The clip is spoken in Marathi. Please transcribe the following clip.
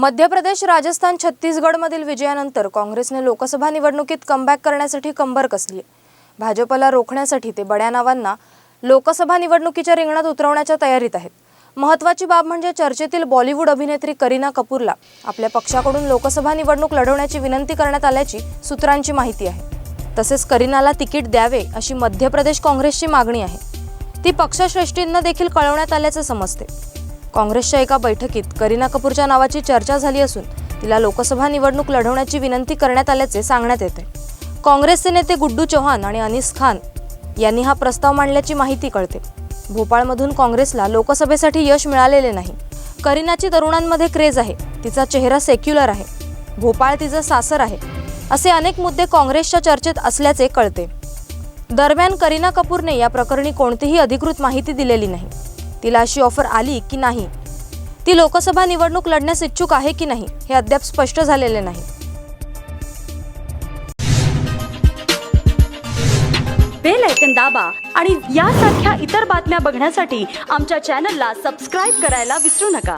मध्य प्रदेश राजस्थान छत्तीसगडमधील विजयानंतर काँग्रेसने लोकसभा निवडणुकीत कमबॅक करण्यासाठी कंबर कसली? आहे भाजपला रोखण्यासाठी ते बड्या नावांना लोकसभा निवडणुकीच्या रिंगणात उतरवण्याच्या तयारीत आहेत. महत्त्वाची बाब म्हणजे चर्चेतील बॉलिवूड अभिनेत्री करीना कपूरला आपल्या पक्षाकडून लोकसभा निवडणूक लढवण्याची विनंती करण्यात आल्याची सूत्रांची माहिती आहे. तसेच करीनाला तिकीट द्यावे अशी मध्य प्रदेश काँग्रेसची मागणी आहे. ती पक्षश्रेष्ठींना देखील कळवण्यात आल्याचं समजते. काँग्रेसच्या एका बैठकीत करीना कपूरच्या नावाची चर्चा झाली असून तिला लोकसभा निवडणूक लढवण्याची विनंती करण्यात आल्याचे सांगण्यात येते. काँग्रेसचे नेते गुड्डू चौहान आणि अनिस खान यांनी हा प्रस्ताव मांडल्याची माहिती कळते. भोपाळमधून काँग्रेसला लोकसभेसाठी यश मिळालेले नाही. करीनाची तरुणांमध्ये क्रेज आहे. तिचा चेहरा सेक्युलर आहे. भोपाळ तिचं सासर आहे. असे अनेक मुद्दे काँग्रेसच्या चर्चेत असल्याचे कळते. दरम्यान करीना कपूरने या प्रकरणी कोणतीही अधिकृत माहिती दिलेली नाही. तिला अशी ऑफर आली की नाही? ती लोकसभा निवडणूक लढण्यास इच्छुक आहे की नाही हे अद्याप स्पष्ट झालेले नाही. बेल ऐकन दाबा आणि यासारख्या इतर बातम्या बघण्यासाठी आमच्या चॅनलला सबस्क्राईब करायला विसरू नका.